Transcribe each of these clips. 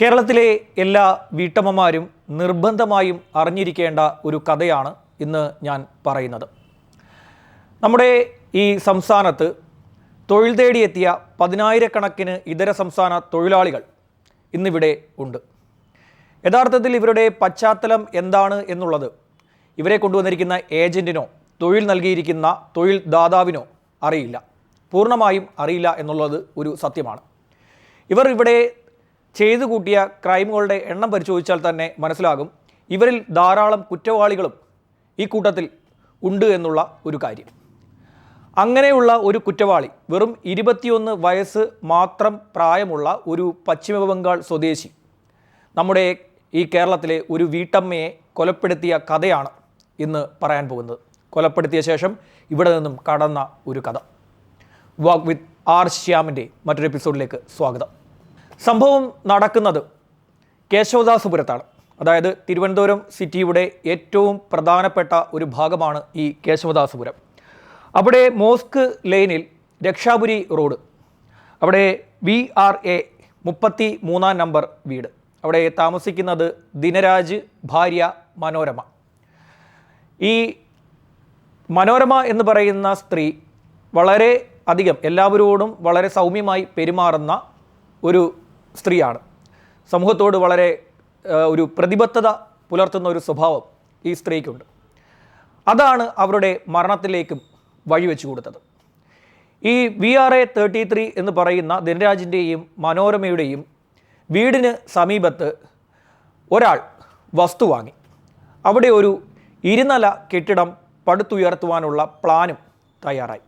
കേരളത്തിലെ എല്ലാ വീട്ടമ്മമാരും നിർബന്ധമായും അറിഞ്ഞിരിക്കേണ്ട ഒരു കഥയാണ് ഇന്ന് ഞാൻ പറയുന്നത്. നമ്മുടെ ഈ സംസ്ഥാനത്ത് തൊഴിൽ തേടിയെത്തിയ പതിനായിരക്കണക്കിന് ഇതര സംസ്ഥാന തൊഴിലാളികൾ ഇന്നിവിടെ ഉണ്ട്. യഥാർത്ഥത്തിൽ ഇവരുടെ പശ്ചാത്തലം എന്താണ് എന്നുള്ളത് ഇവരെ കൊണ്ടുവന്നിരിക്കുന്ന ഏജന്റിനോ തൊഴിൽ നൽകിയിരിക്കുന്ന തൊഴിൽ ദാതാവിനോ അറിയില്ല. പൂർണമായും അറിയില്ല എന്നുള്ളത് ഒരു സത്യമാണ്. ഇവർ ഇവിടെ ചെയ്തു കൂട്ടിയ ക്രൈമുകളുടെ എണ്ണം പരിശോധിച്ചാൽ തന്നെ മനസ്സിലാകും ഇവരിൽ ധാരാളം കുറ്റവാളികളും ഈ കൂട്ടത്തിൽ ഉണ്ട് എന്നുള്ള ഒരു കാര്യം. അങ്ങനെയുള്ള ഒരു കുറ്റവാളി വെറും ഇരുപത്തിയൊന്ന് വയസ്സ് മാത്രം പ്രായമുള്ള ഒരു പശ്ചിമ ബംഗാൾ സ്വദേശി നമ്മുടെ ഈ കേരളത്തിലെ ഒരു വീട്ടമ്മയെ കൊലപ്പെടുത്തിയ കഥയാണ് ഇന്ന് പറയാൻ പോകുന്നത്. കൊലപ്പെടുത്തിയ ശേഷം ഇവിടെ നിന്നും കടന്ന ഒരു കഥ. വാക്ക് വിത്ത് ആർ ശ്യാമിന്റെ മറ്റൊരു എപ്പിസോഡിലേക്ക് സ്വാഗതം. സംഭവം നടക്കുന്നത് കേശവദാസപുരത്താണ്. അതായത് തിരുവനന്തപുരം സിറ്റിയുടെ ഏറ്റവും പ്രധാനപ്പെട്ട ഒരു ഭാഗമാണ് ഈ കേശവദാസപുരം. അവിടെ മോസ്ക് ലെയിനിൽ രക്ഷാപുരി റോഡ് അവിടെ വി ആർ എ മുപ്പത്തി മൂന്നാം നമ്പർ വീട് അവിടെ താമസിക്കുന്നത് ദിനരാജ് ഭാര്യ മനോരമ. ഈ മനോരമ എന്ന് പറയുന്ന സ്ത്രീ വളരെ അധികം എല്ലാവരോടും വളരെ സൗമ്യമായി പെരുമാറുന്ന ഒരു സ്ത്രീയാണ്. സമൂഹത്തോട് വളരെ ഒരു പ്രതിബദ്ധത പുലർത്തുന്ന ഒരു സ്വഭാവം ഈ സ്ത്രീക്കുണ്ട്. അതാണ് അവരുടെ മരണത്തിലേക്കും വഴിവെച്ചു കൊടുത്തത്. ഈ V R A thirty three എന്ന് പറയുന്ന ധനരാജിന്റെയും മനോരമയുടെയും വീടിന് സമീപത്ത് ഒരാൾ വസ്തു വാങ്ങി. അവിടെ ഒരു ഇരുനില കെട്ടിടം പടുത്തുയർത്തുവാനുള്ള പ്ലാനും തയ്യാറായി.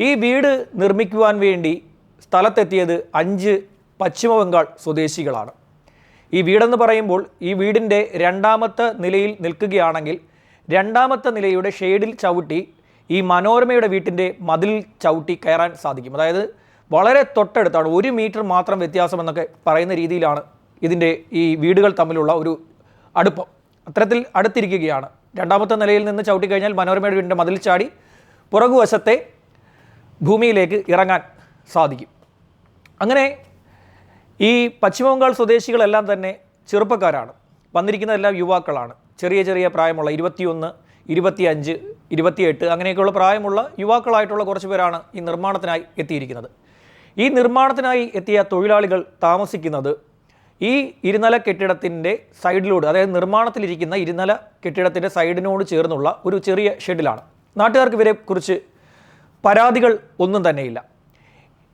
ഈ വീട് നിർമ്മിക്കുവാൻ വേണ്ടി സ്ഥലത്തെത്തിയത് അഞ്ച് പശ്ചിമ ബംഗാൾ സ്വദേശികളാണ്. ഈ വീടെന്ന് പറയുമ്പോൾ ഈ വീടിന്റെ രണ്ടാമത്തെ നിലയിൽ നിൽക്കുകയാണെങ്കിൽ രണ്ടാമത്തെ നിലയുടെ ഷെയ്ഡിൽ ചവിട്ടി ഈ മനോരമയുടെ വീട്ടിന്റെ മതിൽ ചവിട്ടി കയറാൻ സാധിക്കും. അതായത് വളരെ തൊട്ടടുത്താണ് ഒരു മീറ്റർ മാത്രം വ്യത്യാസം എന്നൊക്കെ പറയുന്ന രീതിയിലാണ് ഇതിന്റെ ഈ വീടുകൾ തമ്മിലുള്ള ഒരു അടുപ്പം. അത്തരത്തിൽ അടുത്തിരിക്കുകയാണ്. രണ്ടാമത്തെ നിലയിൽ നിന്ന് ചവിട്ടി കഴിഞ്ഞാൽ മനോരമയുടെ വീടിന്റെ മതിൽ ചാടി പുറകുവശത്തെ ഭൂമിയിലേക്ക് ഇറങ്ങാൻ സാധിക്കും. അങ്ങനെ ഈ പശ്ചിമ ബംഗാൾ സ്വദേശികളെല്ലാം തന്നെ ചെറുപ്പക്കാരാണ്. വന്നിരിക്കുന്നതെല്ലാം യുവാക്കളാണ്. ചെറിയ ചെറിയ പ്രായമുള്ള ഇരുപത്തിയൊന്ന് ഇരുപത്തിയഞ്ച് ഇരുപത്തിയെട്ട് അങ്ങനെയൊക്കെയുള്ള പ്രായമുള്ള യുവാക്കളായിട്ടുള്ള കുറച്ച് പേരാണ് ഈ നിർമ്മാണത്തിനായി എത്തിയിരിക്കുന്നത്. ഈ നിർമ്മാണത്തിനായി എത്തിയ തൊഴിലാളികൾ താമസിക്കുന്നത് ഈ ഇരുനില കെട്ടിടത്തിന്റെ സൈഡിലൂടെ അതായത് നിർമ്മാണത്തിലിരിക്കുന്ന ഇരുനില കെട്ടിടത്തിന്റെ സൈഡിനോട് ചേർന്നുള്ള ഒരു ചെറിയ ഷെഡിലാണ്. നാട്ടുകാർക്ക് ഇവരെ കുറിച്ച് പരാതികൾ ഒന്നും തന്നെയില്ല.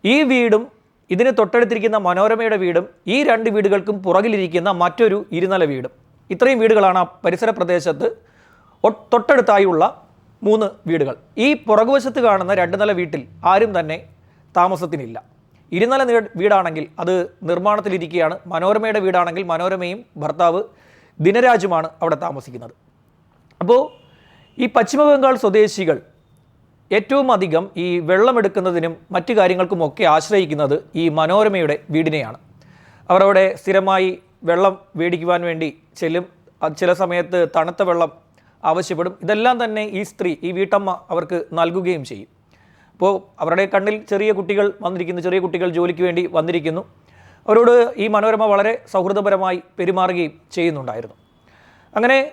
ഈ വീടും ഇതിന് തൊട്ടടുത്തിരിക്കുന്ന മനോരമയുടെ വീടും ഈ രണ്ട് വീടുകൾക്കും പുറകിലിരിക്കുന്ന മറ്റൊരു ഇരുനില വീടും. ഇത്രയും വീടുകളാണ് ആ പരിസര പ്രദേശത്ത് തൊട്ടടുത്തായുള്ള മൂന്ന് വീടുകൾ. ഈ പുറകുവശത്ത് കാണുന്ന രണ്ട് നില വീട്ടിൽ ആരും തന്നെ താമസത്തിനില്ല. ഇരുനില വീടാണെങ്കിൽ അത് നിർമ്മാണത്തിലിരിക്കുകയാണ്. മനോരമയുടെ വീടാണെങ്കിൽ മനോരമയും ഭർത്താവ് ദിനരാജുമാണ് അവിടെ താമസിക്കുന്നത്. അപ്പോൾ ഈ പശ്ചിമ ബംഗാൾ സ്വദേശികൾ ഏറ്റവും അധികം ഈ വെള്ളമെടുക്കുന്നതിനും മറ്റു കാര്യങ്ങൾക്കുമൊക്കെ ആശ്രയിക്കുന്നത് ഈ മനോരമയുടെ വീടിനെയാണ്. അവർ അവിടെ സ്ഥിരമായി വെള്ളം മേടിക്കുവാൻ വേണ്ടി ചെല്ലും. ചില സമയത്ത് തണുത്ത വെള്ളം ആവശ്യപ്പെടും. ഇതെല്ലാം തന്നെ ഈ സ്ത്രീ ഈ വീട്ടമ്മ അവർക്ക് നൽകുകയും ചെയ്യും. അപ്പോൾ അവരുടെ കണ്ണിൽ ചെറിയ കുട്ടികൾ വന്നിരിക്കുന്നു. ചെറിയ കുട്ടികൾ ജോലിക്ക് വേണ്ടി വന്നിരിക്കുന്നു. അവരോട് ഈ മനോരമ വളരെ സൗഹൃദപരമായി പെരുമാറുകയും ചെയ്യുന്നുണ്ടായിരുന്നു. അങ്ങനെ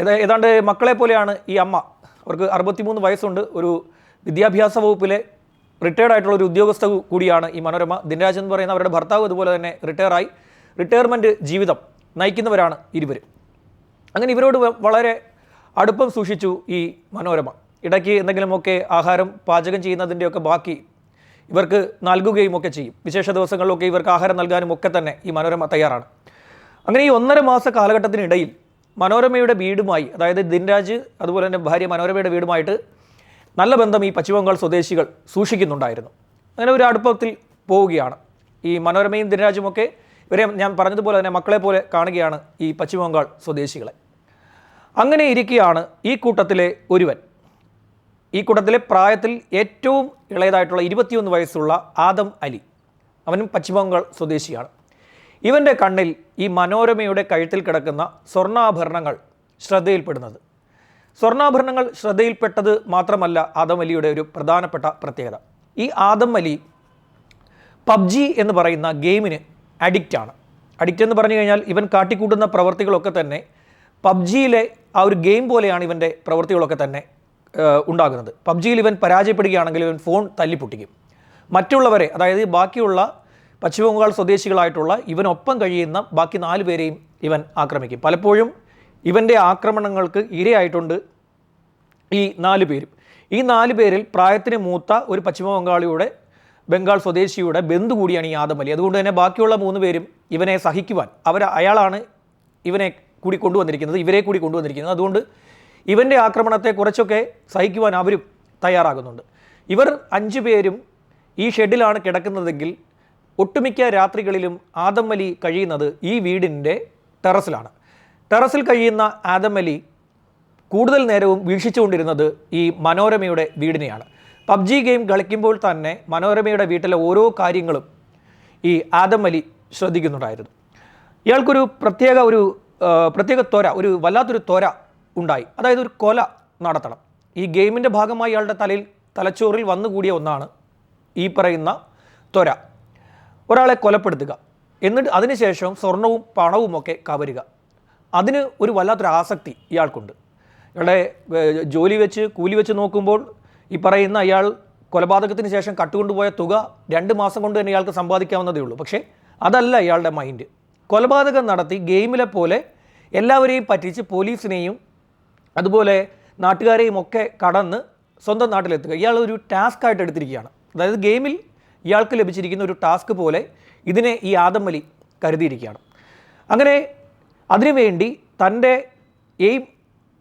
ഏത- ഏതാണ്ട് മക്കളെ പോലെയാണ് ഈ അമ്മ. അവർക്ക് അറുപത്തിമൂന്ന് വയസ്സുണ്ട്. ഒരു വിദ്യാഭ്യാസ വകുപ്പിലെ റിട്ടയർഡ് ആയിട്ടുള്ള ഒരു ഉദ്യോഗസ്ഥ കൂടിയാണ് ഈ മനോരമ. ദിനരാജൻ എന്ന് പറയുന്ന അവരുടെ ഭർത്താവ് അതുപോലെ തന്നെ റിട്ടയറായി റിട്ടയർമെന്റ് ജീവിതം നയിക്കുന്നവരാണ് ഇരുവർ അങ്ങനെ ഇവരോട് വളരെ അടുപ്പം സൂക്ഷിച്ചു ഈ മനോരമ. ഇടയ്ക്ക് എന്തെങ്കിലുമൊക്കെ ആഹാരം പാചകം ചെയ്യുന്നതിന്റെയൊക്കെ ബാക്കി ഇവർക്ക് നൽകുകയും ഒക്കെ ചെയ്യും. വിശേഷ ദിവസങ്ങളിലൊക്കെ ഇവർക്ക് ആഹാരം നൽകാനും ഒക്കെ തന്നെ ഈ മനോരമ തയ്യാറാണ്. അങ്ങനെ ഈ ഒന്നര മാസ കാലഘട്ടത്തിനിടയിൽ മനോരമയുടെ വീടുമായി അതായത് ദിൻരാജ് അതുപോലെ തന്നെ ഭാര്യ മനോരമയുടെ വീടുമായിട്ട് നല്ല ബന്ധം ഈ പശ്ചിമബംഗാൾ സ്വദേശികൾ സൂക്ഷിക്കുന്നുണ്ടായിരുന്നു. അങ്ങനെ ഒരു അടുപ്പത്തിൽ പോവുകയാണ്. ഈ മനോരമയും ദിനരാജുമൊക്കെ ഇവരെ ഞാൻ പറഞ്ഞതുപോലെ തന്നെ മക്കളെ പോലെ കാണുകയാണ് ഈ പശ്ചിമബംഗാൾ സ്വദേശികളെ. അങ്ങനെ ഇരിക്കുകയാണ് ഈ കൂട്ടത്തിലെ ഒരുവൻ. ഈ കൂട്ടത്തിലെ പ്രായത്തിൽ ഏറ്റവും ഇളയതായിട്ടുള്ള ഇരുപത്തിയൊന്ന് വയസ്സുള്ള ആദം അലി. അവനും പശ്ചിമബംഗാൾ സ്വദേശിയാണ്. ഇവന്റെ കണ്ണിൽ ഈ മനോരമയുടെ കഴുത്തിൽ കിടക്കുന്ന സ്വർണാഭരണങ്ങൾ ശ്രദ്ധയിൽപ്പെടുന്നത്. സ്വർണാഭരണങ്ങൾ ശ്രദ്ധയിൽപ്പെട്ടത് മാത്രമല്ല ആദം അലിയുടെ ഒരു പ്രധാനപ്പെട്ട പ്രത്യേകത. ഈ ആദം അലി പബ്ജി എന്ന് പറയുന്ന ഗെയിമിന് അഡിക്റ്റ് ആണ്. അഡിക്റ്റ് എന്ന് പറഞ്ഞു കഴിഞ്ഞാൽ ഇവൻ കാട്ടിക്കൂട്ടുന്ന പ്രവർത്തികളൊക്കെ തന്നെ പബ്ജിയിലെ ആ ഒരു ഗെയിം പോലെയാണ് ഇവന്റെ പ്രവൃത്തികളൊക്കെ തന്നെ ഉണ്ടാകുന്നത്. പബ്ജിയിൽ ഇവൻ പരാജയപ്പെടുകയാണെങ്കിൽ ഇവൻ ഫോൺ തല്ലിപ്പൊട്ടിക്കും. മറ്റുള്ളവരെ അതായത് ബാക്കിയുള്ള പശ്ചിമ ബംഗാൾ സ്വദേശികളായിട്ടുള്ള ഇവനൊപ്പം കഴിയുന്ന ബാക്കി നാല് പേരെയും ഇവൻ ആക്രമിക്കും. പലപ്പോഴും ഇവന്റെ ആക്രമണങ്ങൾക്ക് ഇരയായിട്ടുണ്ട് ഈ നാല് പേരും. ഈ നാല് പേരിൽ പ്രായത്തിന് മൂത്ത ഒരു പശ്ചിമ ബംഗാളിയുടെ ബംഗാൾ സ്വദേശിയുടെ ബന്ധു കൂടിയാണ് ഈ ആദം അലി അതുകൊണ്ട് തന്നെ ബാക്കിയുള്ള മൂന്ന് പേരും ഇവനെ സഹിക്കുവാൻ അവർ അയാളാണ് ഇവനെ കൂടി കൊണ്ടുവന്നിരിക്കുന്നത് ഇവരെ കൂടി കൊണ്ടുവന്നിരിക്കുന്നത്. അതുകൊണ്ട് ഇവന്റെ ആക്രമണത്തെ കുറച്ചൊക്കെ സഹിക്കുവാൻ അവരും തയ്യാറാകുന്നുണ്ട്. ഇവർ അഞ്ചു പേരും ഈ ഷെഡിലാണ് കിടക്കുന്നതെങ്കിൽ ഒട്ടുമിക്ക രാത്രികളിലും ആദം അലി കഴിയുന്നത് ഈ വീടിന്റെ ടെറസിലാണ്. ടെറസിൽ കഴിയുന്ന ആദമലി കൂടുതൽ നേരവും വീക്ഷിച്ചുകൊണ്ടിരുന്നത് ഈ മനോരമയുടെ വീടിനെയാണ്. പബ്ജി ഗെയിം കളിക്കുമ്പോൾ തന്നെ മനോരമയുടെ വീട്ടിലെ ഓരോ കാര്യങ്ങളും ഈ ആദമലി ശ്രദ്ധിക്കുന്നുണ്ടായിരുന്നു. ഇയാൾക്കൊരു പ്രത്യേക ഒരു പ്രത്യേക ത്വര ഒരു വല്ലാത്തൊരു ത്വര ഉണ്ടായി. അതായത് ഒരു കൊല നടത്തണം. ഈ ഗെയിമിന്റെ ഭാഗമായി ഇയാളുടെ തലയിൽ തലച്ചോറിൽ വന്നുകൂടിയ ഒന്നാണ് ഈ പറയുന്ന ത്വര. ഒരാളെ കൊലപ്പെടുത്തുക. എന്നിട്ട് അതിനുശേഷം സ്വർണവും പണവും ഒക്കെ കവരുക. അതിന് ഒരു വല്ലാത്തൊരു ആസക്തി ഇയാൾക്കുണ്ട്. ഇയാളുടെ ജോലി വെച്ച് കൂലി വെച്ച് നോക്കുമ്പോൾ ഈ പറയുന്ന അയാൾ കൊലപാതകത്തിന് ശേഷം കട്ടുകൊണ്ടുപോയ തുക രണ്ട് മാസം കൊണ്ട് തന്നെ ഇയാൾക്ക് സമ്പാദിക്കാവുന്നതേ ഉള്ളൂ. പക്ഷേ അതല്ല ഇയാളുടെ മൈൻഡ് കൊലപാതകം നടത്തി ഗെയിമിലെ പോലെ എല്ലാവരെയും പറ്റിച്ച് പോലീസിനെയും അതുപോലെ നാട്ടുകാരെയും ഒക്കെ കടന്ന് സ്വന്തം നാട്ടിലെത്തുക. ഇയാൾ ഒരു ടാസ്ക് ആയിട്ട് എടുത്തിരിക്കുകയാണ്. അതായത് ഗെയിമിൽ ഇയാൾക്ക് ലഭിച്ചിരിക്കുന്ന ഒരു ടാസ്ക് പോലെ ഇതിനെ ഈ ആദം കരുതിയിരിക്കുകയാണ്. അങ്ങനെ അതിനുവേണ്ടി തന്റെ എയിം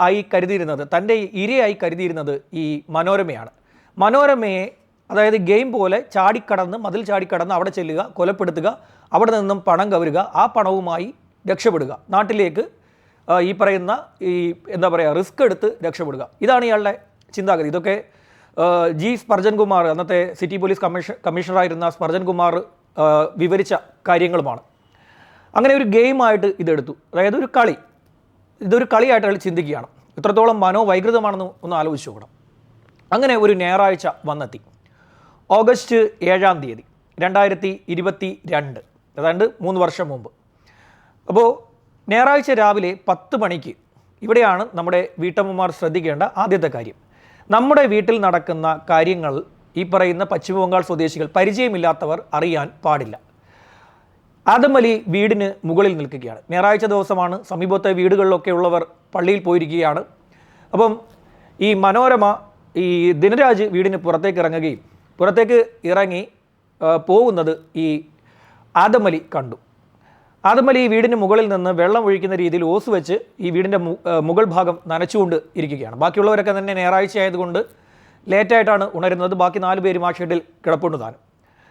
ആയി കരുതിയിരുന്നത് തന്റെ ഇരയായി കരുതിയിരുന്നത് ഈ മനോരമയാണ്. മനോരമയെ അതായത് ഗെയിം പോലെ ചാടിക്കടന്ന് മതിൽ ചാടിക്കടന്ന് അവിടെ ചെല്ലുക കൊലപ്പെടുത്തുക അവിടെ നിന്നും പണം കവരുക ആ പണവുമായി രക്ഷപ്പെടുക. നാട്ടിലേക്ക് ഈ പറയുന്ന ഈ എന്താ പറയുക റിസ്ക് എടുത്ത് രക്ഷപ്പെടുക. ഇതാണ് ഇയാളുടെ ചിന്താഗതി. ഇതൊക്കെ ജി സ്പർജൻ കുമാർ അന്നത്തെ സിറ്റി പോലീസ് കമ്മീഷൻ കമ്മീഷണറായിരുന്ന സ്പർജൻ കുമാർ വിവരിച്ച കാര്യങ്ങളുമാണ്. അങ്ങനെ ഒരു ഗെയിമായിട്ട് ഇതെടുത്തു. അതായത് ഒരു കളി. ഇതൊരു കളിയായിട്ട് അയാൾ ചിന്തിക്കുകയാണ്. ഇത്രത്തോളം മനോവൈകൃതമാണെന്ന് ഒന്ന് ആലോചിച്ച് നോക്കണം. അങ്ങനെ ഒരു ഞായറാഴ്ച വന്നെത്തി. ഓഗസ്റ്റ് ഏഴാം തീയതി രണ്ടായിരത്തി ഇരുപത്തി രണ്ട് ഏതാണ്ട് മൂന്ന് വർഷം മുമ്പ്. അപ്പോൾ ഞായറാഴ്ച രാവിലെ പത്ത് മണിക്ക് ഇവിടെയാണ് നമ്മുടെ വീട്ടമ്മമാർ ശ്രദ്ധിക്കേണ്ട ആദ്യത്തെ കാര്യം. നമ്മുടെ വീട്ടിൽ നടക്കുന്ന കാര്യങ്ങൾ ഈ പറയുന്ന പശ്ചിമ ബംഗാൾ സ്വദേശികൾ പരിചയമില്ലാത്തവർ അറിയാൻ പാടില്ല. ആദം അലി വീടിന് മുകളിൽ നിൽക്കുകയാണ്. ഞായറാഴ്ച ദിവസമാണ് സമീപത്തെ വീടുകളിലൊക്കെ ഉള്ളവർ പള്ളിയിൽ പോയിരിക്കുകയാണ്. അപ്പം ഈ മനോരമ ഈ ദിനരാജ് വീടിന് പുറത്തേക്ക് ഇറങ്ങുകയും പുറത്തേക്ക് ഇറങ്ങി പോകുന്നത് ഈ ആദമലി കണ്ടു. ആദമലി ഈ വീടിന് മുകളിൽ നിന്ന് വെള്ളം ഒഴിക്കുന്ന രീതിയിൽ ഓസ് വെച്ച് ഈ വീടിന്റെ മുകൾ ഭാഗം നനച്ചുകൊണ്ട് ഇരിക്കുകയാണ്. ബാക്കിയുള്ളവരൊക്കെ തന്നെ ഞായറാഴ്ച ആയതുകൊണ്ട് ലേറ്റായിട്ടാണ് ഉണരുന്നത്. ബാക്കി നാല് പേരും ആ ഷെഡിൽ കിടപ്പുണ്ട് താനും.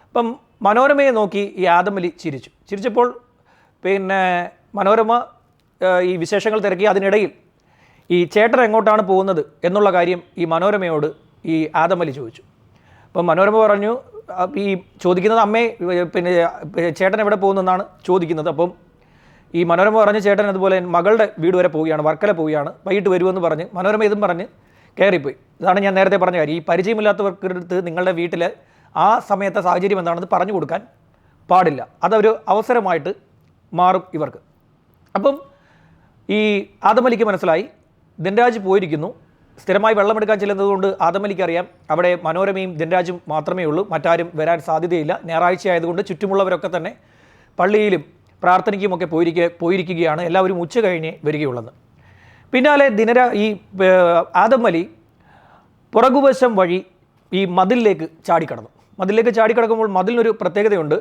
അപ്പം മനോരമയെ നോക്കി ഈ ആദമലി ചിരിച്ചു. ചിരിച്ചപ്പോൾ പിന്നെ മനോരമ ഈ വിശേഷങ്ങൾ തിരക്കി. അതിനിടയിൽ ഈ ചേട്ടൻ എങ്ങോട്ടാണ് പോകുന്നത് എന്നുള്ള കാര്യം ഈ മനോരമയോട് ഈ ആദമലി ചോദിച്ചു. അപ്പം മനോരമ പറഞ്ഞു ഈ ചോദിക്കുന്നത് അമ്മേ പിന്നെ ചേട്ടൻ എവിടെ പോകുന്നെന്നാണ് ചോദിക്കുന്നത്. അപ്പം ഈ മനോരമ പറഞ്ഞ് ചേട്ടൻ അതുപോലെ മകളുടെ വീട് വരെ പോവുകയാണ് വർക്കല പോവുകയാണ് വൈകിട്ട് വരുമെന്ന് പറഞ്ഞ് മനോരമ ഇതും പറഞ്ഞ് കയറിപ്പോയി. ഇതാണ് ഞാൻ നേരത്തെ പറഞ്ഞ കാര്യം. ഈ പരിചയമില്ലാത്തവർക്കടുത്ത് നിങ്ങളുടെ വീട്ടിൽ ആ സമയത്തെ സാഹചര്യം എന്താണെന്ന് പറഞ്ഞു കൊടുക്കാൻ പാടില്ല. അതൊരു അവസരമായിട്ട് മാറും ഇവർക്ക്. അപ്പം ഈ ആദമലിക്ക് മനസ്സിലായി ദിൻരാജ് പോയിരിക്കുന്നു. സ്ഥിരമായി വെള്ളമെടുക്കാൻ ചെല്ലുന്നതുകൊണ്ട് ആദമലിക്ക് അറിയാം അവിടെ മനോരമയും ദിൻരാജും മാത്രമേ ഉള്ളൂ. മറ്റാരും വരാൻ സാധ്യതയില്ല. ഞായറാഴ്ച ആയതുകൊണ്ട് ചുറ്റുമുള്ളവരൊക്കെ തന്നെ പള്ളിയിലും പ്രാർത്ഥനയ്ക്കുമൊക്കെ പോയിരിക്കുക പോയിരിക്കുകയാണ്. എല്ലാവരും ഉച്ച കഴിഞ്ഞേ വരികയുള്ളത്. പിന്നാലെ ദിനരാ ഈ ആദമലി പുറകുവശം വഴി ഈ മതിലിലേക്ക് ചാടിക്കടന്നു. മതിലിലേക്ക് ചാടിക്കടക്കുമ്പോൾ മതിലിനൊരു പ്രത്യേകതയുണ്ട്.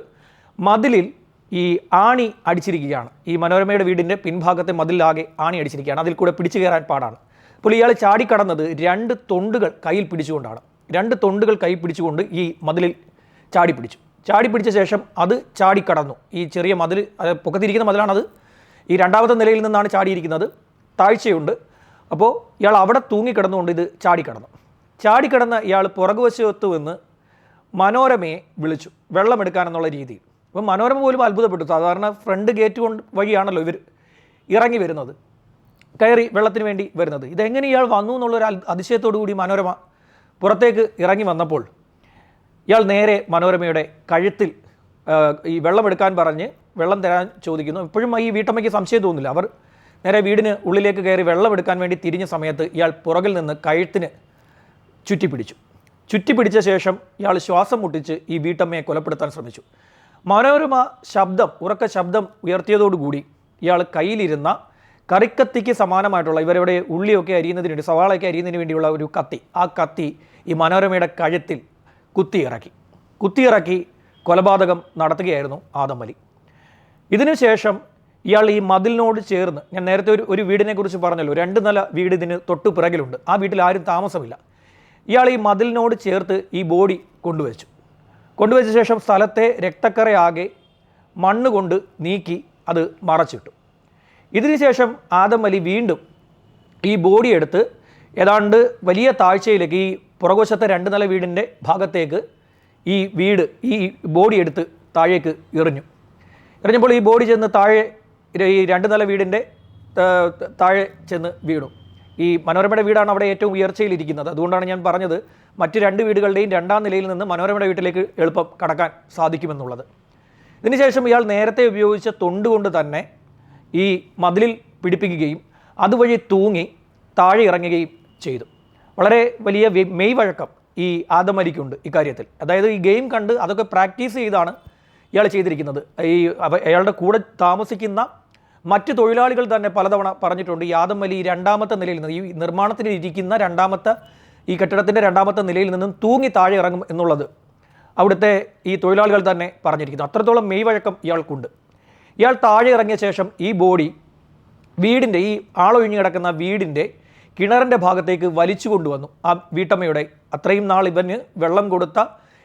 മതിലിൽ ഈ ആണി അടിച്ചിരിക്കുകയാണ്. ഈ മനോരമയുടെ വീടിന്റെ പിൻഭാഗത്തെ മതിലാകെ ആണി അടിച്ചിരിക്കുകയാണ്. അതിൽ കൂടെ പിടിച്ചു കയറാൻ പാടാണ്. അപ്പോൾ ഇയാൾ ചാടിക്കടന്നത് രണ്ട് തൊണ്ടുകൾ കയ്യിൽ പിടിച്ചുകൊണ്ടാണ്. രണ്ട് തൊണ്ടുകൾ കൈ പിടിച്ചുകൊണ്ട് ഈ മതിലിൽ ചാടി പിടിച്ചു. ചാടി പിടിച്ച ശേഷം അത് ചാടിക്കടന്നു ഈ ചെറിയ മതിൽ പൊക്കത്തിരിക്കുന്ന മതിലാണത് ഈ രണ്ടാമത്തെ നിലയിൽ നിന്നാണ് ചാടിയിരിക്കുന്നത്. താഴ്ചയുണ്ട്. അപ്പോൾ ഇയാൾ അവിടെ തൂങ്ങിക്കിടന്നുകൊണ്ട് ഇത് ചാടിക്കടന്നു ചാടിക്കിടന്ന ഇയാൾ പുറകുവശത്ത് നിന്ന് മനോരമയെ വിളിച്ചു വെള്ളമെടുക്കാനെന്നുള്ള രീതിയിൽ. അപ്പം മനോരമ പോലും അത്ഭുതപ്പെട്ടു. സാധാരണ ഫ്രണ്ട് ഗേറ്റ് കൊണ്ട് വഴിയാണല്ലോ ഇവർ ഇറങ്ങി വരുന്നത്. കയറി വെള്ളത്തിന് വേണ്ടി വരുന്നത്. ഇതെങ്ങനെ ഇയാൾ വന്നു എന്നുള്ളൊരു അതിശയത്തോടു കൂടി മനോരമ പുറത്തേക്ക് ഇറങ്ങി വന്നപ്പോൾ ഇയാൾ നേരെ മനോരമയുടെ കഴുത്തിൽ ഈ വെള്ളമെടുക്കാൻ പറഞ്ഞ് വെള്ളം തരാൻ ചോദിക്കുന്നു. ഇപ്പോഴും ഈ വീട്ടമ്മയ്ക്ക് സംശയം തോന്നില്ല അവർ നേരെ വീടിന് ഉള്ളിലേക്ക് കയറി വെള്ളമെടുക്കാൻ വേണ്ടി തിരിഞ്ഞ സമയത്ത് ഇയാൾ പുറകിൽ നിന്ന് കഴുത്തിന് ചുറ്റിപ്പിടിച്ചു. ചുറ്റിപ്പിടിച്ച ശേഷം ഇയാൾ ശ്വാസം മുട്ടിച്ച് ഈ വീട്ടമ്മയെ കൊലപ്പെടുത്താൻ ശ്രമിച്ചു. മനോരമ ശബ്ദം ഉറക്ക ശബ്ദം ഉയർത്തിയതോടുകൂടി ഇയാൾ കയ്യിലിരുന്ന കറിക്കത്തിക്ക് സമാനമായിട്ടുള്ള ഇവരുടെ ഉള്ളിയൊക്കെ അരിയുന്നതിന് വേണ്ടി സവാളയൊക്കെ അരിയുന്നതിന് വേണ്ടിയുള്ള ഒരു കത്തി ആ കത്തി ഈ മനോരമയുടെ കഴുത്തിൽ കുത്തിയിറക്കി. കുത്തിയിറക്കി കൊലപാതകം നടത്തുകയായിരുന്നു ആദമലി ഇതിനുശേഷം ഇയാൾ ഈ മതിലിനോട് ചേർന്ന് ഞാൻ നേരത്തെ ഒരു ഒരു വീടിനെക്കുറിച്ച് പറഞ്ഞല്ലോ രണ്ട് നില വീട് ഇതിന് തൊട്ടു പിറകിലുണ്ട്. ആ വീട്ടിൽ ആരും താമസമില്ല. ഇയാൾ ഈ മതിലിനോട് ചേർത്ത് ഈ ബോഡി കൊണ്ടുവച്ചു. കൊണ്ടുവച്ച ശേഷം സ്ഥലത്തെ രക്തക്കറയാകെ മണ്ണ് കൊണ്ട് നീക്കി അത് മറച്ചിട്ടു. ഇതിനുശേഷം ആദം അലി വീണ്ടും ഈ ബോഡി എടുത്ത് ഏതാണ്ട് വലിയ താഴ്ചയിലേക്ക് ഈ പുറകുവശത്തെ രണ്ട് നില വീടിന്റെ ഭാഗത്തേക്ക് ഈ വീട് ഈ ബോഡി എടുത്ത് താഴേക്ക് എറിഞ്ഞു. എറിഞ്ഞപ്പോൾ ഈ ബോഡി ചെന്ന് താഴെ ഈ രണ്ട് നില വീടിന്റെ താഴെ ചെന്ന് വീണു. ഈ മനോരമയുടെ വീടാണ് അവിടെ ഏറ്റവും ഉയർച്ചയിലിരിക്കുന്നത്. അതുകൊണ്ടാണ് ഞാൻ പറഞ്ഞത് മറ്റ് രണ്ട് വീടുകളുടെയും രണ്ടാം നിലയിൽ നിന്ന് മനോരമയുടെ വീട്ടിലേക്ക് എളുപ്പം കടക്കാൻ സാധിക്കുമെന്നുള്ളത്. ഇതിനുശേഷം ഇയാൾ നേരത്തെ ഉപയോഗിച്ച തൊണ്ടുകൊണ്ട് തന്നെ ഈ മതിലിൽ പിടിപ്പിക്കുകയും അതുവഴി തൂങ്ങി താഴെ ഇറങ്ങുകയും ചെയ്തു. വളരെ വലിയ മെയ് വഴക്കം ഈ ആദമലിക്കുണ്ട് ഇക്കാര്യത്തിൽ. അതായത് ഈ ഗെയിം കണ്ട് അതൊക്കെ പ്രാക്ടീസ് ചെയ്താണ് ഇയാൾ ചെയ്തിരിക്കുന്നത്. ഈ അയാളുടെ കൂടെ താമസിക്കുന്ന മറ്റ് തൊഴിലാളികൾ തന്നെ പലതവണ പറഞ്ഞിട്ടുണ്ട് ഈ അലി രണ്ടാമത്തെ നിലയിൽ നിന്ന് ഈ നിർമ്മാണത്തിൽ ഇരിക്കുന്ന രണ്ടാമത്തെ ഈ കെട്ടിടത്തിന്റെ രണ്ടാമത്തെ നിലയിൽ നിന്നും തൂങ്ങി താഴെ ഇറങ്ങും എന്നുള്ളത് അവിടുത്തെ ഈ തൊഴിലാളികൾ തന്നെ പറഞ്ഞിരിക്കുന്നു. അത്രത്തോളം മെയ് വഴക്കം ഇയാൾക്കുണ്ട്. ഇയാൾ താഴെ ഇറങ്ങിയ ശേഷം ഈ ബോഡി വീടിന്റെ ഈ ആളൊഴിഞ്ഞു കിടക്കുന്ന വീടിന്റെ കിണറിന്റെ ഭാഗത്തേക്ക് വലിച്ചു കൊണ്ടുവന്നു. ആ വീട്ടമ്മയുടെ അത്രയും നാൾ ഇവന് വെള്ളം കൊടുത്ത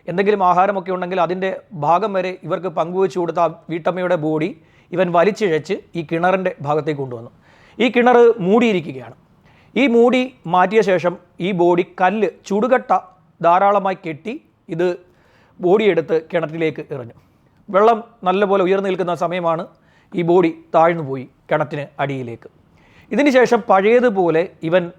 എന്തെങ്കിലും ആഹാരമൊക്കെ ഉണ്ടെങ്കിൽ അതിന്റെ ഭാഗം വരെ ഇവർക്ക് പങ്കുവെച്ചു കൊടുത്ത ആ വീട്ടമ്മയുടെ ബോഡി ഇവൻ വലിച്ചിഴച്ച് ഈ കിണറിന്റെ ഭാഗത്തേക്ക് കൊണ്ടുവന്നു. ഈ കിണർ മൂടിയിരിക്കുകയാണ്. ഈ മൂടി മാറ്റിയ ശേഷം ഈ ബോഡി കല്ല് ചുടുകട്ട ധാരാളമായി കെട്ടി ഇത് ബോഡി എടുത്ത് കിണറ്റിലേക്ക് എറിഞ്ഞു. വെള്ളം നല്ലപോലെ ഉയർന്നു നിൽക്കുന്ന സമയമാണ് ഈ ബോഡി താഴ്ന്നു പോയി കിണറ്റിന് അടിയിലേക്ക്. ഇതിനുശേഷം പഴയതുപോലെ ഇവൻ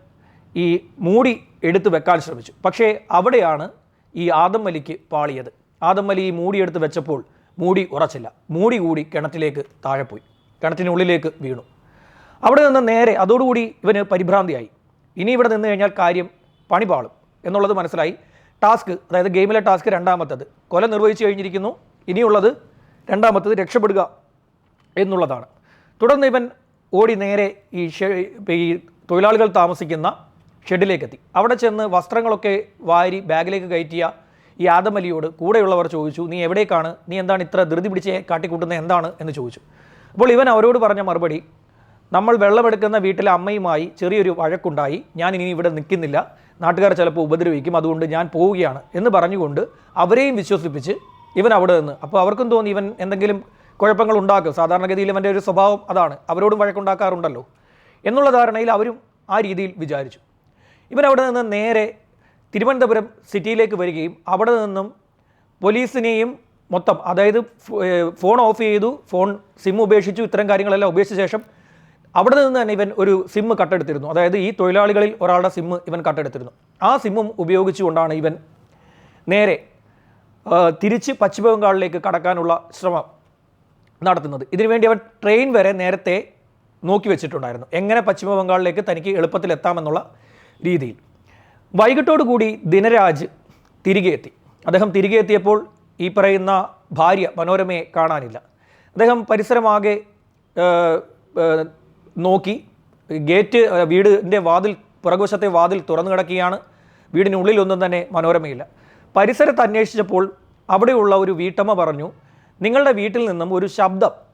ഈ മൂടി എടുത്തു വെക്കാൻ ശ്രമിച്ചു. പക്ഷേ അവിടെയാണ് ഈ ആദം മലിക്ക് പാളിയത്. ആദം മലി ഈ മൂടി എടുത്ത് വെച്ചപ്പോൾ മൂടി ഉറച്ചില്ല. മൂടി കൂടി കിണറ്റിലേക്ക് താഴെ പോയി. കിണറ്റിനുള്ളിലേക്ക് വീണു. അവിടെ നിന്ന് നേരെ അതോടുകൂടി ഇവന് പരിഭ്രാന്തിയായി. ഇനി ഇവിടെ നിന്ന് കഴിഞ്ഞാൽ കാര്യം പണിപാളും എന്നുള്ളത് മനസ്സിലായി. ടാസ്ക് അതായത് ഗെയിമിലെ ടാസ്ക് രണ്ടാമത്തത്. കൊല നിർവഹിച്ചു കഴിഞ്ഞിരിക്കുന്നു. ഇനിയുള്ളത് രണ്ടാമത്തത് രക്ഷപ്പെടുക എന്നുള്ളതാണ്. തുടർന്ന് ഇവൻ ഓടി നേരെ ഈ ഈ തൊഴിലാളികൾ താമസിക്കുന്ന ഷെഡിലേക്കെത്തി. അവിടെ ചെന്ന് വസ്ത്രങ്ങളൊക്കെ വാരി ബാഗിലേക്ക് കയറ്റിയ ഈ ആദമലിയോട് കൂടെയുള്ളവർ ചോദിച്ചു നീ എവിടേക്കാണ്? നീ എന്താണ് ഇത്ര ധൃതി പിടിച്ച് കാട്ടിക്കൂട്ടുന്നത് എന്താണ്? എന്ന് ചോദിച്ചു. അപ്പോൾ ഇവൻ അവരോട് പറഞ്ഞ മറുപടി നമ്മൾ വെള്ളമെടുക്കുന്ന വീട്ടിലെ അമ്മയുമായി ചെറിയൊരു വഴക്കുണ്ടായി. ഞാൻ ഇനി ഇവിടെ നിൽക്കുന്നില്ല. നാട്ടുകാർ ചിലപ്പോൾ ഉപദ്രവിക്കും. അതുകൊണ്ട് ഞാൻ പോവുകയാണ്. എന്ന് പറഞ്ഞുകൊണ്ട് അവരെയും വിശ്വസിപ്പിച്ച് ഇവൻ അവിടെ നിന്ന് അപ്പോൾ അവർക്കും തോന്നി ഇവൻ എന്തെങ്കിലും കുഴപ്പങ്ങൾ ഉണ്ടാക്കും? സാധാരണഗതിയിൽ ഇവന്റെ ഒരു സ്വഭാവം അതാണ്. അവരോടും വഴക്കുണ്ടാക്കാറുണ്ടല്ലോ. എന്നുള്ള ധാരണയിൽ അവരും ആ രീതിയിൽ വിചാരിച്ചു. ഇവൻ അവിടെ നിന്ന് നേരെ തിരുവനന്തപുരം സിറ്റിയിലേക്ക് വരികയും അവിടെ നിന്നും പോലീസിനെയും മൊത്തം അതായത് ഫോൺ ഓഫ് ചെയ്തു ഫോൺ സിം ഉപേക്ഷിച്ചു ഇത്തരം കാര്യങ്ങളെല്ലാം ഉപേക്ഷിച്ച ശേഷം അവിടെ നിന്ന് തന്നെ ഇവൻ ഒരു സിമ്മ് കട്ടെടുത്തിരുന്നു. അതായത് ഈ തൊഴിലാളികളിൽ ഒരാളുടെ സിം ഇവൻ കട്ടെടുത്തിരുന്നു. ആ സിമ്മും ഉപയോഗിച്ചുകൊണ്ടാണ് ഇവൻ നേരെ തിരിച്ച് പശ്ചിമ ബംഗാളിലേക്ക് കടക്കാനുള്ള ശ്രമം നടത്തുന്നത്. ഇതിനുവേണ്ടി അവൻ ട്രെയിൻ വരെ നേരത്തെ നോക്കി വെച്ചിട്ടുണ്ടായിരുന്നു. എങ്ങനെ പശ്ചിമ ബംഗാളിലേക്ക് തനിക്ക് എളുപ്പത്തിൽ എത്താമെന്നുള്ള രീതിയിൽ. വൈകിട്ടോടുകൂടി ദിനരാജ് തിരികെ എത്തി. അദ്ദേഹം തിരികെ എത്തിയപ്പോൾ ഈ പറയുന്ന ഭാര്യ മനോരമയെ കാണാനില്ല. അദ്ദേഹം പരിസരമാകെ നോക്കി. ഗേറ്റ് വീടിന്റെ വാതിൽ പുറകുവശത്തെ വാതിൽ തുറന്നു കിടക്കുകയാണ്. വീടിനുള്ളിലൊന്നും തന്നെ മനോരമയില്ല. പരിസരത്ത് അന്വേഷിച്ചപ്പോൾ അവിടെയുള്ള ഒരു വീട്ടമ്മ പറഞ്ഞു നിങ്ങളുടെ വീട്ടിൽ നിന്നും ഒരു ശബ്ദം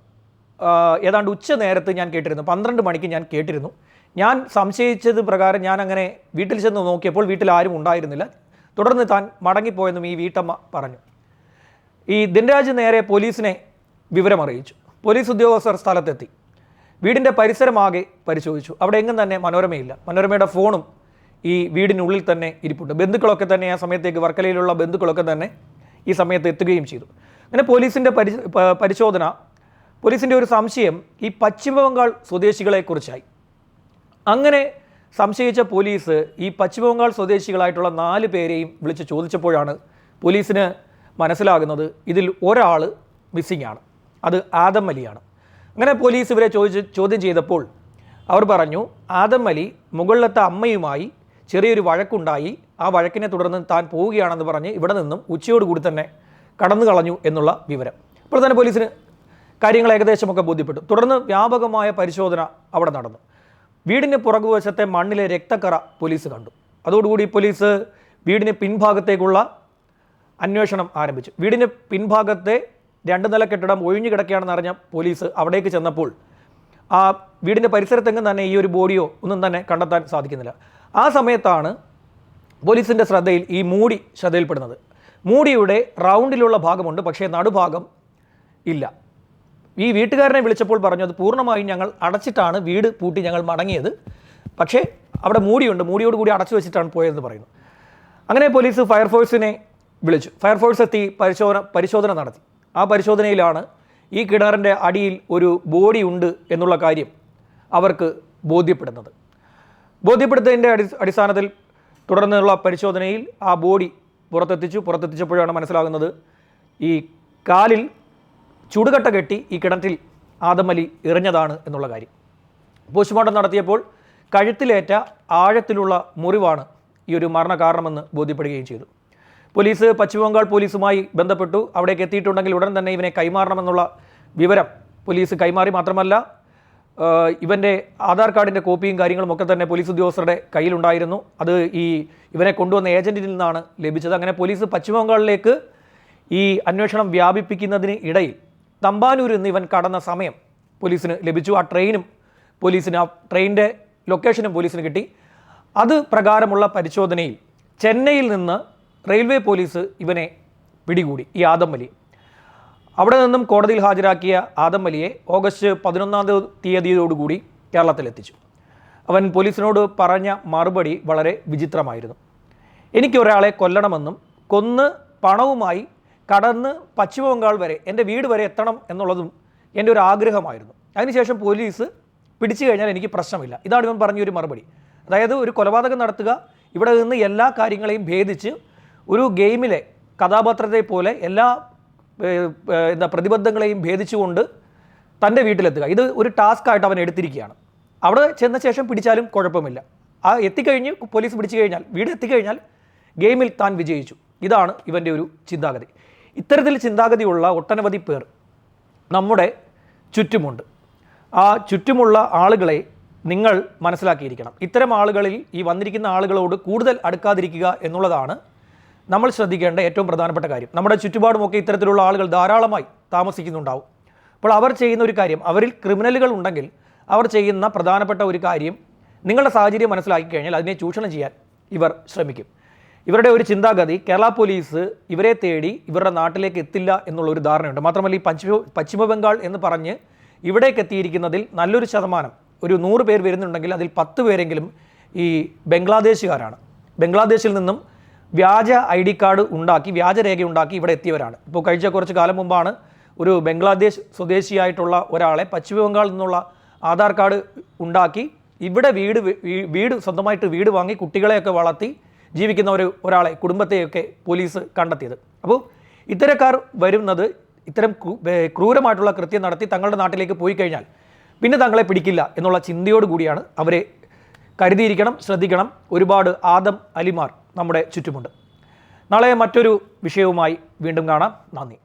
ഏതാണ്ട് ഉച്ച നേരത്ത് ഞാൻ കേട്ടിരുന്നു. പന്ത്രണ്ട് മണിക്ക് ഞാൻ കേട്ടിരുന്നു. ഞാൻ സംശയിച്ചത് പ്രകാരം ഞാൻ അങ്ങനെ വീട്ടിൽ ചെന്ന് നോക്കിയപ്പോൾ വീട്ടിൽ ആരും ഉണ്ടായിരുന്നില്ല. തുടർന്ന് താൻ മടങ്ങിപ്പോയെന്നും ഈ വീട്ടമ്മ പറഞ്ഞു. ഈ ദിൻരാജ് നേരെ പോലീസിനെ വിവരമറിയിച്ചു പോലീസ് ഉദ്യോഗസ്ഥർ സ്ഥലത്തെത്തി. വീടിന്റെ പരിസരമാകെ പരിശോധിച്ചു. അവിടെ എങ്ങും തന്നെ മനോരമയില്ല. മനോരമയുടെ ഫോണും ഈ വീടിനുള്ളിൽ തന്നെ ഇരിപ്പുണ്ട്. ബന്ധുക്കളൊക്കെ തന്നെ ആ സമയത്തേക്ക് വർക്കലയിലുള്ള ബന്ധുക്കളൊക്കെ തന്നെ ഈ സമയത്ത് എത്തുകയും ചെയ്തു. അങ്ങനെ പോലീസിന്റെ പരി പരിശോധന പോലീസിന്റെ ഒരു സംശയം ഈ പശ്ചിമ ബംഗാൾ സ്വദേശികളെക്കുറിച്ചായി അങ്ങനെ സംശയിച്ച പോലീസ് ഈ പശ്ചിമ ബംഗാൾ സ്വദേശികളായിട്ടുള്ള നാല് പേരെയും വിളിച്ച് ചോദിച്ചപ്പോഴാണ് പോലീസിന് മനസ്സിലാകുന്നത് ഇതിൽ ഒരാൾ മിസ്സിംഗ് ആണ്. അത് ആദം അലിയാണ്. അങ്ങനെ പോലീസ് ഇവരെ ചോദിച്ച് ചോദ്യം ചെയ്തപ്പോൾ അവർ പറഞ്ഞു ആദം അലി മുകളിലത്തെ അമ്മയുമായി ചെറിയൊരു വഴക്കുണ്ടായി. ആ വഴക്കിനെ തുടർന്ന് താൻ പോവുകയാണെന്ന് പറഞ്ഞ് ഇവിടെ നിന്നും ഉച്ചയോടുകൂടി തന്നെ കടന്നു കളഞ്ഞു എന്നുള്ള വിവരം. അപ്പോൾ തന്നെ പോലീസിന് കാര്യങ്ങൾ ഏകദേശമൊക്കെ ബോധ്യപ്പെട്ടു. തുടർന്ന് വ്യാപകമായ പരിശോധന അവിടെ നടന്നു. വീടിന് പുറകുവശത്തെ മണ്ണിലെ രക്തക്കറ പോലീസ് കണ്ടു. അതോടുകൂടി പോലീസ് വീടിന് പിൻഭാഗത്തേക്കുള്ള അന്വേഷണം ആരംഭിച്ചു. വീടിന് പിൻഭാഗത്തെ രണ്ട് നില കെട്ടിടം ഒഴിഞ്ഞു കിടക്കുകയാണെന്ന് അറിഞ്ഞ പോലീസ് അവിടേക്ക് ചെന്നപ്പോൾ ആ വീടിന്റെ പരിസരത്തെങ്ങും തന്നെ ഈ ഒരു ബോഡിയോ ഒന്നും തന്നെ കണ്ടെത്താൻ സാധിക്കുന്നില്ല. ആ സമയത്താണ് പോലീസിന്റെ ശ്രദ്ധയിൽ ഈ മൂടി ശ്രദ്ധയിൽപ്പെടുന്നത്. മൂടിയുടെ റൗണ്ടിലുള്ള ഭാഗമുണ്ട് പക്ഷേ നടുഭാഗം ഇല്ല. ഈ വീട്ടുകാരനെ വിളിച്ചപ്പോൾ പറഞ്ഞു അത് പൂർണമായും ഞങ്ങൾ അടച്ചിട്ടാണ് വീട് പൂട്ടി ഞങ്ങൾ മടങ്ങിയത്. പക്ഷേ അവിടെ മൂടിയുണ്ട് മൂടിയോട് കൂടി അടച്ചു വെച്ചിട്ടാണ് പോയതെന്ന് പറയുന്നു. അങ്ങനെ പോലീസ് ഫയർഫോഴ്സിനെ വിളിച്ചു. ഫയർഫോഴ്സ് എത്തി പരിശോധന പരിശോധന നടത്തി. ആ പരിശോധനയിലാണ് ഈ കിണറിന്റെ അടിയിൽ ഒരു ബോഡി ഉണ്ട് എന്നുള്ള കാര്യം അവർക്ക് ബോധ്യപ്പെടുന്നത്. ബോധ്യപ്പെടുത്തതിന്റെ അടി അടിസ്ഥാനത്തിൽ തുടർന്നുള്ള പരിശോധനയിൽ ആ ബോഡി പുറത്തെത്തിച്ചു. പുറത്തെത്തിച്ചപ്പോഴാണ് മനസ്സിലാകുന്നത് ഈ കാലിൽ ചുടുകട്ട കെട്ടി ഈ കിണറ്റിൽ ആദമലി എറിഞ്ഞതാണ് എന്നുള്ള കാര്യം. പോസ്റ്റ്മോർട്ടം നടത്തിയപ്പോൾ കഴുത്തിലേറ്റ ആഴത്തിലുള്ള മുറിവാണ് ഈ ഒരു മരണ കാരണമെന്ന് ബോധ്യപ്പെടുകയും ചെയ്തു. പോലീസ് പശ്ചിമബംഗാൾ പോലീസുമായി ബന്ധപ്പെട്ടു. അവിടേക്ക് എത്തിയിട്ടുണ്ടെങ്കിൽ ഉടൻ തന്നെ ഇവനെ കൈമാറണമെന്നുള്ള വിവരം പോലീസ് കൈമാറി മാത്രമല്ല ഇവന്റെ ആധാർ കാർഡിന്റെ കോപ്പിയും കാര്യങ്ങളും ഒക്കെ തന്നെ പോലീസ് ഉദ്യോഗസ്ഥരുടെ കയ്യിലുണ്ടായിരുന്നു. അത് ഈ ഇവനെ കൊണ്ടുവന്ന ഏജന്റിൽ നിന്നാണ് ലഭിച്ചത്. അങ്ങനെ പോലീസ് പശ്ചിമബംഗാളിലേക്ക് ഈ അന്വേഷണം വ്യാപിപ്പിക്കുന്നതിന് ഇടയിൽ തമ്പാനൂരിൽ നിന്ന് ഇവൻ കടന്ന സമയം പോലീസിന് ലഭിച്ചു. ആ ട്രെയിനും പോലീസിന് ആ ട്രെയിനിന്റെ ലൊക്കേഷനും പോലീസിന് കിട്ടി. അത് പ്രകാരമുള്ള പരിശോധനയിൽ ചെന്നൈയിൽ നിന്ന് റെയിൽവേ പോലീസ് ഇവനെ പിടികൂടി. ഈ ആദം അലി അവിടെ നിന്നും കോടതിയിൽ ഹാജരാക്കിയ ആദം അലിയെ ഓഗസ്റ്റ് പതിനൊന്നാം തീയതിയോടുകൂടി കേരളത്തിലെത്തിച്ചു. അവൻ പോലീസിനോട് പറഞ്ഞ മറുപടി വളരെ വിചിത്രമായിരുന്നു. എനിക്ക് ഒരാളെ കൊല്ലണമെന്നും കൊന്ന് പണവുമായി കടന്ന് പശ്ചിമ ബംഗാൾ വരെ എന്റെ വീട് വരെ എത്തണം എന്നുള്ളതും എന്റെ ഒരു ആഗ്രഹമായിരുന്നു. അതിനുശേഷം പോലീസ് പിടിച്ചു കഴിഞ്ഞാൽ എനിക്ക് പ്രശ്നമില്ല. ഇതാണ് ഇവൻ പറഞ്ഞൊരു മറുപടി. അതായത് ഒരു കൊലപാതകം നടത്തുക ഇവിടെ നിന്ന് എല്ലാ കാര്യങ്ങളെയും ഭേദിച്ച് ഒരു ഗെയിമിലെ കഥാപാത്രത്തെ പോലെ എല്ലാ എന്താ പ്രതിബദ്ധങ്ങളെയും ഭേദിച്ചുകൊണ്ട് തന്റെ വീട്ടിലെത്തുക. ഇത് ഒരു ടാസ്ക് ആയിട്ട് അവൻ എടുത്തിരിക്കുകയാണ്. അവിടെ ചെന്ന ശേഷം പിടിച്ചാലും കുഴപ്പമില്ല. ആ എത്തിക്കഴിഞ്ഞ് പോലീസ് പിടിച്ചു കഴിഞ്ഞാൽ വീട് എത്തിക്കഴിഞ്ഞാൽ ഗെയിമിൽ താൻ വിജയിച്ചു. ഇതാണ് ഇവന്റെ ഒരു ചിന്താഗതി. ഇത്തരത്തിൽ ചിന്താഗതിയുള്ള ഒട്ടനവധി പേർ നമ്മുടെ ചുറ്റുമുണ്ട്. ആ ചുറ്റുമുള്ള ആളുകളെ നിങ്ങൾ മനസ്സിലാക്കിയിരിക്കണം. ഇത്തരം ആളുകളിൽ ഈ വന്നിരിക്കുന്ന ആളുകളോട് കൂടുതൽ അടുക്കാതിരിക്കുക എന്നുള്ളതാണ് നമ്മൾ ശ്രദ്ധിക്കേണ്ട ഏറ്റവും പ്രധാനപ്പെട്ട കാര്യം. നമ്മുടെ ചുറ്റുപാടുമൊക്കെ ഇത്തരത്തിലുള്ള ആളുകൾ ധാരാളമായി താമസിക്കുന്നുണ്ടാവും. അപ്പോൾ അവർ ചെയ്യുന്ന ഒരു കാര്യം അവരിൽ ക്രിമിനലുകൾ ഉണ്ടെങ്കിൽ അവർ ചെയ്യുന്ന പ്രധാനപ്പെട്ട ഒരു കാര്യം നിങ്ങളുടെ സാഹചര്യം മനസ്സിലാക്കി കഴിഞ്ഞാൽ അതിനെ ചൂഷണം ചെയ്യാൻ ഇവർ ശ്രമിക്കും. ഇവരുടെ ഒരു ചിന്താഗതി കേരള പോലീസ് ഇവരെ തേടി ഇവരുടെ നാട്ടിലേക്ക് എത്തില്ല എന്നുള്ള ഒരു ധാരണയുണ്ട്. മാത്രമല്ല ഈ പശ്ചിമ പശ്ചിമ ബംഗാൾ എന്ന് പറഞ്ഞ് ഇവിടേക്ക് എത്തിയിരിക്കുന്നതിൽ നല്ലൊരു ശതമാനം ഒരു നൂറ് പേർ വരുന്നുണ്ടെങ്കിൽ അതിൽ പത്ത് പേരെങ്കിലും ഈ ബംഗ്ലാദേശുകാരാണ്. ബംഗ്ലാദേശിൽ നിന്നും വ്യാജ ഐ ഡി കാർഡ് ഉണ്ടാക്കി വ്യാജരേഖ ഉണ്ടാക്കി ഇവിടെ എത്തിയവരാണ്. ഇപ്പോൾ കഴിച്ച കുറച്ച് കാലം മുമ്പാണ് ഒരു ബംഗ്ലാദേശ് സ്വദേശിയായിട്ടുള്ള ഒരാളെ പശ്ചിമ ബംഗാളിൽ നിന്നുള്ള ആധാർ കാർഡ് ഉണ്ടാക്കി ഇവിടെ വീട് വീട് സ്വന്തമായിട്ട് വീട് വാങ്ങി കുട്ടികളെയൊക്കെ വളർത്തി ജീവിക്കുന്ന ഒരു ഒരാളെ കുടുംബത്തെയൊക്കെ പോലീസ് കണ്ടെത്തിയത്. അപ്പോൾ ഇത്തരക്കാർ വരുന്നത് ഇത്തരം ക്രൂരമായിട്ടുള്ള കൃത്യം നടത്തി തങ്ങളുടെ നാട്ടിലേക്ക് പോയി കഴിഞ്ഞാൽ പിന്നെ തങ്ങളെ പിടിക്കില്ല എന്നുള്ള ചിന്തയോട് കൂടിയാണ് അവരെ കരുതിയിരിക്കണം ശ്രദ്ധിക്കണം. ഒരുപാട് ആദം അലിമാർ നമ്മുടെ ചുറ്റുമുണ്ട്. നാളെ മറ്റൊരു വിഷയവുമായി വീണ്ടും കാണാം. നന്ദി.